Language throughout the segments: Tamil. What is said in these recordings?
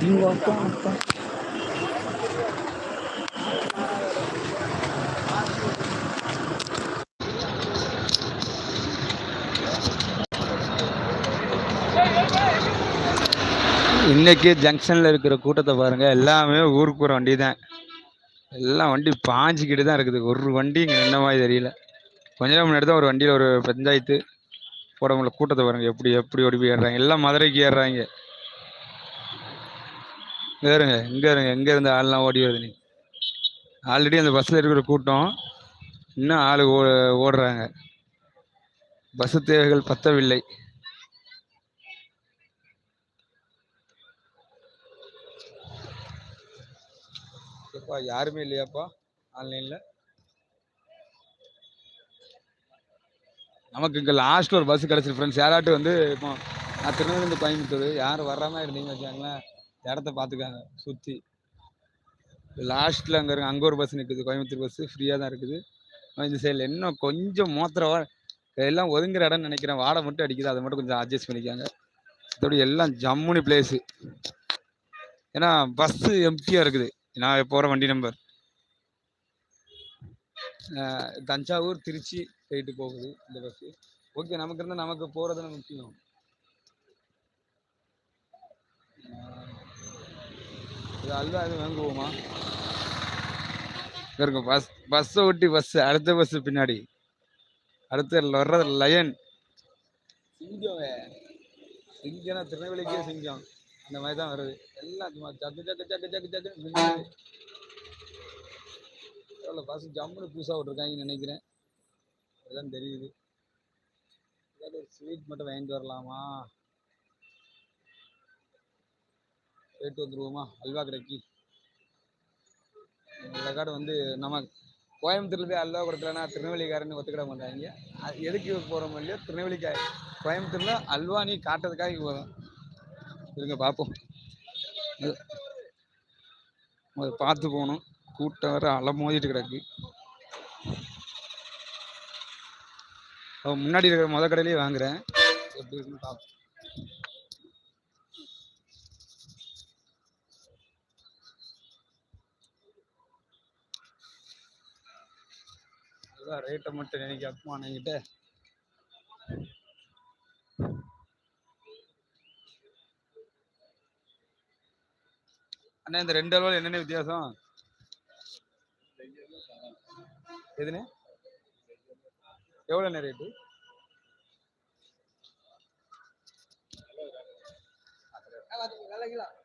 Bingo, pá, pá. இன்னைக்கு ஜங்ஷன்ல இருக்கிற கூட்டத்தை பாருங்க எல்லாமே ஊருக்கு போற வண்டி தான் எல்லாம் வண்டி பாஞ்சிக்கிட்டு தான் இருக்குது. ஒரு வண்டி இங்க என்ன மாதிரி தெரியல. கொஞ்ச நேரம் முன்னாடி தான் ஒரு வண்டியில ஒரு பஞ்சாயத்து போட முடியல கூட்டத்தை பாருங்க எப்படி எப்படி ஓடி போய் ஏறுறாங்க. எல்லாம் மதுரைக்கு ஏறுறாங்க. இங்க இருங்க இங்க இருங்க எங்க இருந்து ஆள்லாம் ஓடி வருது நீ. ஆல்ரெடி அந்த பஸ்ல இருக்கிற கூட்டம் இன்னும் ஆளு ஓ- ஓடுறாங்க. பஸ் தேவைகள் பத்தவில்லை. அப்பா யாருமே இல்லையாப்பா ஆன்லைன்ல? நமக்கு இங்க லாஸ்ட்ல ஒரு பஸ் கிடைச்சிரு ஃப்ரெண்ட்ஸ் யாராட்டும் வந்து இப்போ நான் திருநெல்வேலி கோயம்புத்தூர். யாரும் வர்றாமல் இருந்தீங்கன்னு வச்சாங்களேன் இடத்த பார்த்துக்காங்க சுற்றி லாஸ்ட்டில் அங்கே இருக்கு அங்கே ஒரு பஸ் நிற்குது கோயம்புத்தூர் பஸ்ஸு ஃப்ரீயாக தான் இருக்குது. இந்த சைடில் இன்னும் கொஞ்சம் மோத்திரவா எல்லாம் ஒதுங்குற இடம்னு நினைக்கிறேன். வாடை மட்டும் அடிக்குது அதை மட்டும் கொஞ்சம் அட்ஜஸ்ட் பண்ணிக்காங்க. மற்றபடி எல்லாம் ஜம்முனி பிளேஸு ஏன்னா பஸ்ஸு எம்டியாக இருக்குது. நான் போகிற வண்டி நம்பர் தஞ்சாவூர் திருச்சி போயிட்டு போகுது இந்த பஸ்ஸு ஓகே நமக்கு இருந்தால் நமக்கு போகிறது முக்கியம். இது அல்வா எதுவும் வாங்குவோமா? இருங்க பஸ் பஸ்ஸை ஒட்டி பஸ் அடுத்த பஸ் பின்னாடி. அடுத்து வர்றது லயன் சிங்கம். சிங்கம்னா திருநெல்வேலிக்கே சிங்கம். அந்த மாதிரி தான் வருது. எல்லாம் சும்மா ஜக்கு ஜக்கு ஜக்கு ஜக்கு ஜக்கு எவ்வளோ பஸ் ஜம்முன்னு புதுசாக விட்ருக்காங்கன்னு நினைக்கிறேன். அதெல்லாம் தெரியுது. ஏதாவது ஒரு ஸ்வீட் மட்டும் வாங்கிட்டு வரலாமா? போயிட்டு வந்துருவோமா? அல்வா கடைக்கு. இந்த கார்டு வந்து நம்ம கோயம்புத்தூர்ல போய் அல்வா கொடுக்கலன்னா திருநெல்வேலிக்காரன்னு ஒத்துக்கிட மாட்டாங்க. அது எதுக்கு போகிறோமோ இல்லையோ திருநெல்வேலிக்கா கோயம்புத்தூர்ல அல்வா நீ காட்டுறதுக்காக போகிறோம் இருங்க பார்ப்போம் அது- அதை பார்த்து போகணும். கூட்டம் அலை மோதிகிட்டு கிடக்கு. முன்னாடி இருக்கிற முத கடையிலேயே வாங்குறேன். எப்படி இருக்குன்னு பார்ப்போம் ரேட்டை மட்டும் நினைக்க அப்பா என்கிட்ட அண்ணா இந்த ரெண்டு அல்வாவில் என்னென்ன வித்தியாசம்? எதுண்ணே எவ்வளோண்ணே ரேட்டு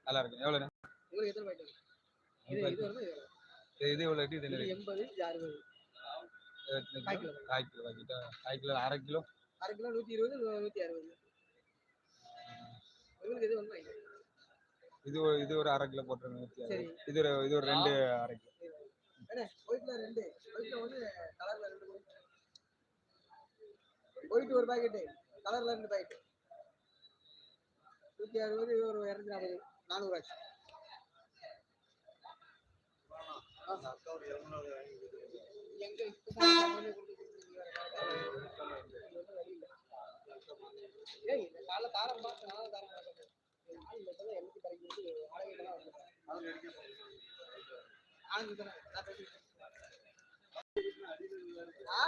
நல்லா இருக்கு எவ்வளோண்ணே இது எவ்வளோ ரேட்டு இது அறுபது கால் வாங்கிட்டா கால் கிலோ. அரை கிலோ? அரை கிலோ நூற்றி இருபது நூற்றி அறுபது. உங்களுக்கு எது வாங்கிக்கோங்க. இது ஒரு இது ஒரு அரை கிலோ போட்டுருங்க அறுபது. சரி. இது ஒரு இது ஒரு ரெண்டு அரை கிலோ. அண்ணே ஒயிட்ல ரெண்டு. ஒயிட்ல ஒன்று கலர்ல ரெண்டு ஒயிட் ஒரு பாக்கெட்டு கலர்ல ரெண்டு பாக்கெட்டு நூற்றி அறுபது இது ஒரு இரநூத்தி நாற்பது நானூறு ஆச்சு ஏய் இந்த காலைல தாரம் பார்த்து நானும் தாரம் பார்த்தேன்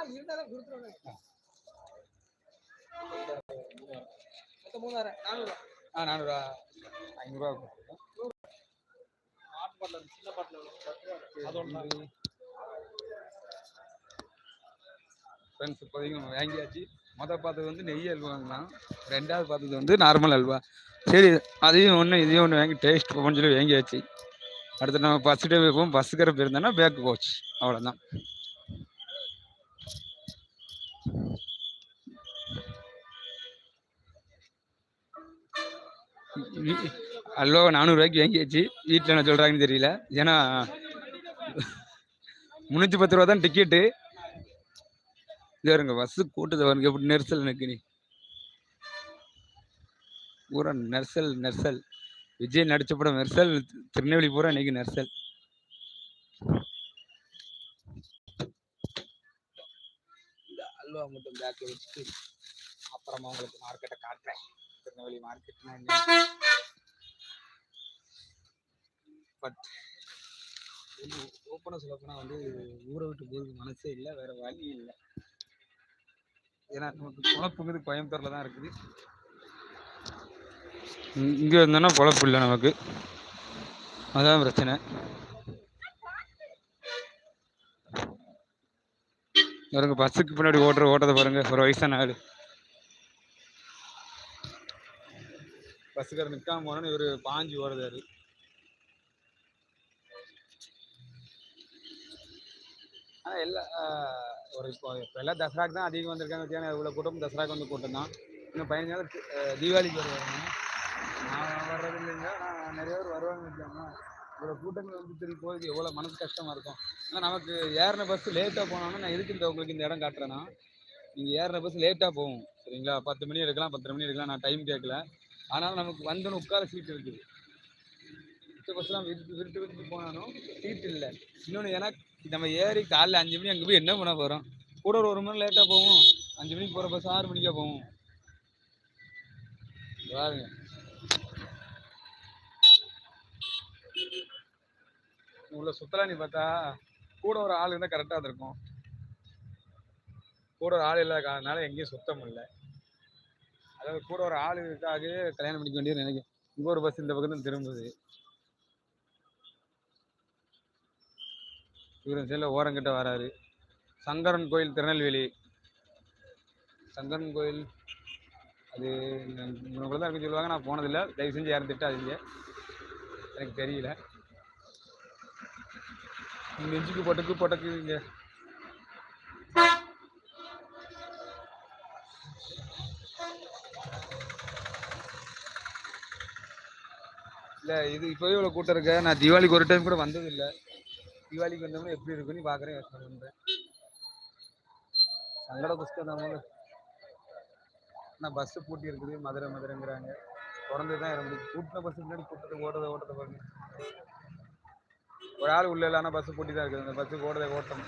இருந்தாலும் கொடுத்துருவேன் மொத்தம் மூணாயிரம் நானூறுவா ஆ நானூறுவா ஐநூறுரூவா கொடுத்துருங்க ஹாட் பாட்டில் சின்ன பாட்டில் ஃப்ரெண்ட்ஸ் இப்போதைக்கு நம்ம வாங்கியாச்சு மொதல் பார்த்தது வந்து நெய் அல்வா ரெண்டாவது பார்த்தது வந்து நார்மல் அல்வா. சரி அதையும் ஒன்று இதையும் ஒன்று வாங்கி டேஸ்ட் போகணும்னு சொல்லி வாங்கியாச்சு. அடுத்து நம்ம பஸ் டே போவோம். பஸ்ஸுக்கிற போயிருந்தோன்னா பேக் போச்சு அவ்வளோதான் அல்வா நானூறுரூவாய்க்கு வாங்கியாச்சு. வீட்டில் என்ன சொல்கிறாங்கன்னு தெரியல. ஏன்னா முந்நூற்றி பத்து ரூபா தான் டிக்கெட்டு இருங்க பஸ்ஸு கூட்டத்தை பாருங்க. எப்படி நெரிசல் எனக்கு நீ பூரா நெரிசல் நெரிசல். விஜய் நடிச்ச படம் நெரிசல். திருநெல்வேலி பூரா இன்னைக்கு நெரிசல். இந்த அல்வா மட்டும் பேக்கில் வச்சுட்டு அப்புறமா உங்களுக்கு மார்க்கெட்டை காட்டுறேன். திருநெல்வேலி மார்க்கெட்னா என்ன? பட் ஓப்பனாக சொல்லப்போனால் வந்து ஊரை விட்டு போகிறதுக்கு மனசே இல்லை. வேற வழி இல்லை. ஏன்னா நமக்கு பொழப்புங்கிறது கோயம்புத்தூரில் தான் இருக்குது. இங்கே இருந்தோன்னா பொழப்பு இல்லை நமக்கு. அதான் பிரச்சனை. பாருங்க பஸ்ஸுக்கு பின்னாடி ஓட்டுற ஓட்டத்தை பாருங்க. ஒரு வயசான ஆளு. பஸ்ஸுக்கார நிற்காம போனோன்னு இவர் பாஞ்சு ஓடுதாரு ஆனால் எல்லா ஒரு இப்போ இப்போ எல்லாம் தசராக்கு தான் அதிகம் வந்திருக்காங்க வச்சுக்கோங்க இவ்வளோ கூட்டம் தசராக்கு வந்து கூட்டம் தான் இன்னும் பதினஞ்சு நாள் தீபாவளிக்கு வருவாங்க. நான் வர்றது இல்லைங்க. நான் நிறைய பேர் வருவாங்க இவ்வளோ கூட்டங்கள் வந்து திரும்பி போகுது எவ்வளோ மனசு கஷ்டமாக இருக்கும். ஆனால் நமக்கு ஏறின பஸ் லேட்டாக போனோம்னா நான் எதுக்கு இந்த உங்களுக்கு இந்த இடம் காட்டுறேன்னா. நீங்கள் ஏறின பஸ் லேட்டாக போகும். சரிங்களா? பத்து மணி எடுக்கலாம் பத்தரை மணி எடுக்கலாம் நான் டைம் கேட்கல. ஆனால் நமக்கு வந்தோன்னு உட்கார சீட் இருக்குது. மிச்ச பஸ்லாம் விருட்டு விருட்டு விருட்டு போனாலும் சீட் இல்லை. இன்னொன்று ஏன்னா நம்ம ஏறி காலைல அஞ்சு மணி அங்கே போய் என்ன பண்ண போகிறோம் கூட ஒரு ஒரு மணி லேட்டாக போவோம். அஞ்சு மணிக்கு போகிற பஸ் ஆறு மணிக்கா போவோம். பாருங்க. உள்ள சுத்தலாணி பார்த்தா கூட ஒரு ஆள் இருந்தால் கரெக்டாக இருக்கும் கூட ஒரு ஆள் இல்லாத காரணனால எங்கேயும் சுத்தம் இல்லை அதாவது கூட ஒரு ஆள் இருக்காக கல்யாணம் பண்ணிக்க வேண்டியது நினைக்கிறேன். இங்கே ஒரு பஸ் இந்த பக்கம் திரும்புது. இவர் சைடில் ஓரங்கிட்ட வராரு. சங்கரன் கோயில் திருநெல்வேலி. சங்கரன் கோயில் அது உங்களுக்குள்ள தான் இருக்குன்னு சொல்லுவாங்க. நான் போனதில்லை. தயவு செஞ்சு யாரும் திட்டாதீங்க. எனக்கு தெரியல. நெஞ்சுக்கு பொட்டக்கு பொட்டக்கு இங்கே. இல்லை இது இப்போவே இவ்வளோ கூட்டம் இருக்க. நான் தீபாவளிக்கு ஒரு டைம் கூட வந்தது தீபாவளிக்கு வந்தோம்னா எப்படி இருக்குன்னு பார்க்குறேன் யோசனை பண்ணுறேன் சங்கட புஸ்தகம் தான் ஆனால் பஸ்ஸு பூட்டி இருக்குது மதுரை மதுரைங்கிறாங்க. திறந்து தான் இறந்து கூட்டின பஸ்ஸு முன்னாடி கூட்டத்தை ஓட்டதை ஓட்டத்தை பாருங்க. ஒரு ஆள் உள்ள இல்லை ஆனால் பஸ்ஸு பூட்டி தான் இருக்குது. அந்த பஸ்ஸு ஓட்டதை ஓட்டம்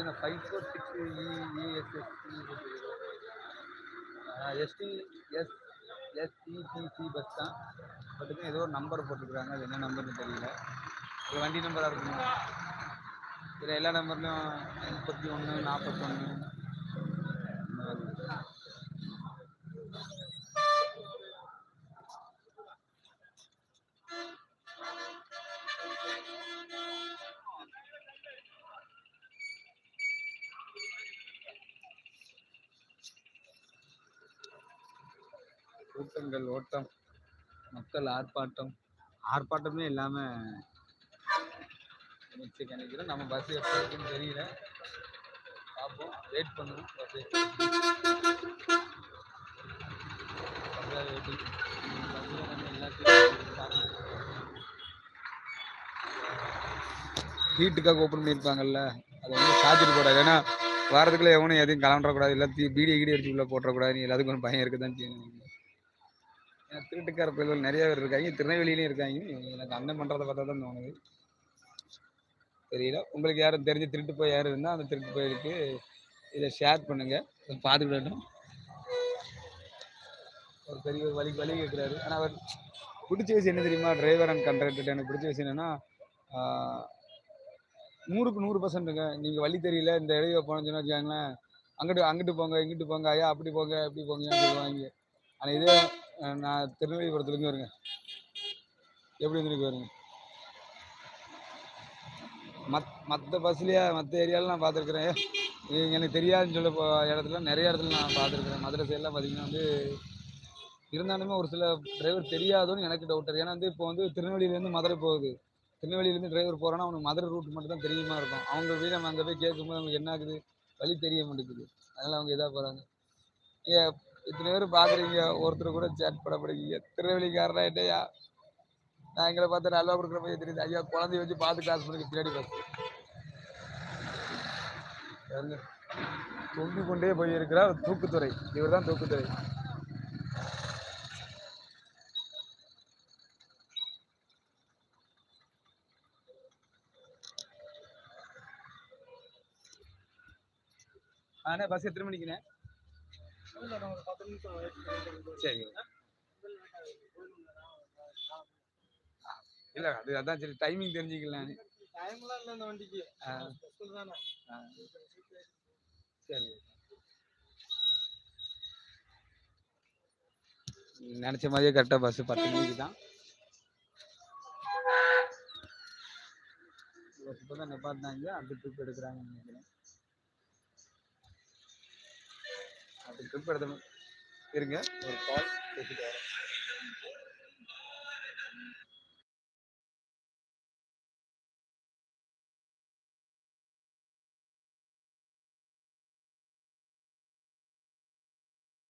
என்ன ஃபைவ் ஃபோர் சிக்ஸ் இஎஸ்எஸ்டி எஸ்டி எஸ் எஸ்டிடிசி பஸ் தான் பட்டுக்கு ஏதோ ஒரு நம்பர் போட்டுருக்குறாங்க. அது என்ன நம்பர்னு தெரியல. இது வண்டி நம்பராக இருக்குமா? இதில் எல்லா நம்பர்லையும் முப்பத்தி ஒன்று நாற்பத்தொன்று கூட்டங்கள் ஓட்டம் மக்கள் ஆர்ப்பாட்டம். ஆர்ப்பாட்டமே இல்லாமல் மிச்ச நினைக்கிறேன் நம்ம பஸ் எப்போ இருக்குன்னு தெரியல. பார்ப்போம். வெயிட் பண்ணுவோம். பஸ் வெயிட்டிங் பஸ்ஸில் நம்ம எல்லாத்தையும் ஹீட்டுக்காக ஓப்பன் பண்ணியிருப்பாங்கல்ல. அதை வந்து சார்ஜர் போடாது. ஏன்னா வாரத்துக்குள்ளே எவனும் எதையும் கலண்டக்கூடாது எல்லாத்தையும் பீடியை கீடி அடிச்சு உள்ள போட்டுறக்கூடாது எல்லாத்துக்கும் பயம் இருக்க தான் செய்யணும் திருட்டுக்கார பயல்கள் நிறைய பேர் இருக்காங்க. திருநெல்வேலியிலையும் இருக்காங்க. எனக்கு அண்ணன் பண்ணுறதை பார்த்தா தான் தோணுது. தெரியல. உங்களுக்கு யாரும் தெரிஞ்ச திருட்டு போய் யாரும் இருந்தால் அந்த திருட்டு போயிருக்கு. இதை ஷேர் பண்ணுங்கள் இதை ஒரு பெரிய ஒரு வழி வழி கேட்குறாரு ஆனால் அவர் பிடிச்ச விஷயம் என்ன தெரியுமா? டிரைவர் அண்ட் கண்ட்ராக்டர் எனக்கு பிடிச்ச விஷயம் என்னன்னா நூறுக்கு நூறு பர்சன்ட்டுங்க நீங்கள் வழி தெரியல இந்த இடையில போனோம்னு சொன்னால் வச்சுக்கோங்களேன். அங்கிட்டு அங்கிட்டு போங்க இங்கிட்டு போங்க ஐயா அப்படி போங்க இப்படி போங்க சொல்லுவாங்க. ஆனால் இதே நான் திருநெல்வேலிபுரத்துலேருந்து வருங்க. எப்படி வந்துருக்கு வருங்க மத் மற்ற பஸ்லேயே மற்ற ஏரியாவில் நான் பார்த்துருக்குறேன். எனக்கு தெரியாதுன்னு சொல்ல போ இடத்துல நிறைய இடத்துல நான் பார்த்துருக்குறேன். மதுரை சைடெலாம் பார்த்தீங்கன்னா வந்து இருந்தாலுமே ஒரு சில டிரைவர் தெரியாதுன்னு எனக்கு டவுட் ஏன்னா வந்து இப்போ வந்து திருநெல்வேலியிலேருந்து மதுரை போகுது. திருநெல்வேலியிலேருந்து டிரைவர் போகிறான்னா அவனுக்கு மதுரை ரூட் மட்டும் தான் தெரியுமா இருக்கும். அவங்க வீடு நம்ம அங்கே போய் கேட்கும்போது அவங்களுக்கு என்ன ஆகுது? வழி தெரிய மாட்டேங்குது. அதனால் அவங்க இதாக போகிறாங்க ஏ இத்தனை பேர் பாக்குறீங்க ஒருத்தர் கூட சேட் பண்ண படிக்கீங்க திருநெல்வேலிக்காரனா என்னையா? நான் எங்களை பார்த்து நல்லா கொடுக்குற மாதிரி தெரியுது. ஐயா குழந்தைய வச்சு பார்த்து கிளாஸ் பண்ணுங்க பின்னாடி பார்த்து தொங்கிக் கொண்டே போயிருக்கிறார் தூக்குத்துறை. இவர் தான் தூக்குத்துறை. ஆனா பஸ் எத்தனை மணிக்குண்ணே இல்ல, நான் ஒரு பத்து நிமிஷம் wait பண்ணிட்டு சரி இல்ல அது அதான் சரி டைமிங் தெரிஞ்சுக்கலாம் டைம்லாம் இல்ல இந்த வண்டிக்கு. ஆ. ஸ்பெஷல் தானே. சரி. நினைச்ச மாதிரியே கரெக்டா பஸ் பத்து மணிக்கு தான். இப்பதான் நிப்பாட்டினாங்க அடுத்த ட்ரிப் எடுக்கிறாங்கன்னு நினைக்கிறேன். அப்படி திரும்ப இருங்க ஒரு கால் பேசிட்டு வரேன்.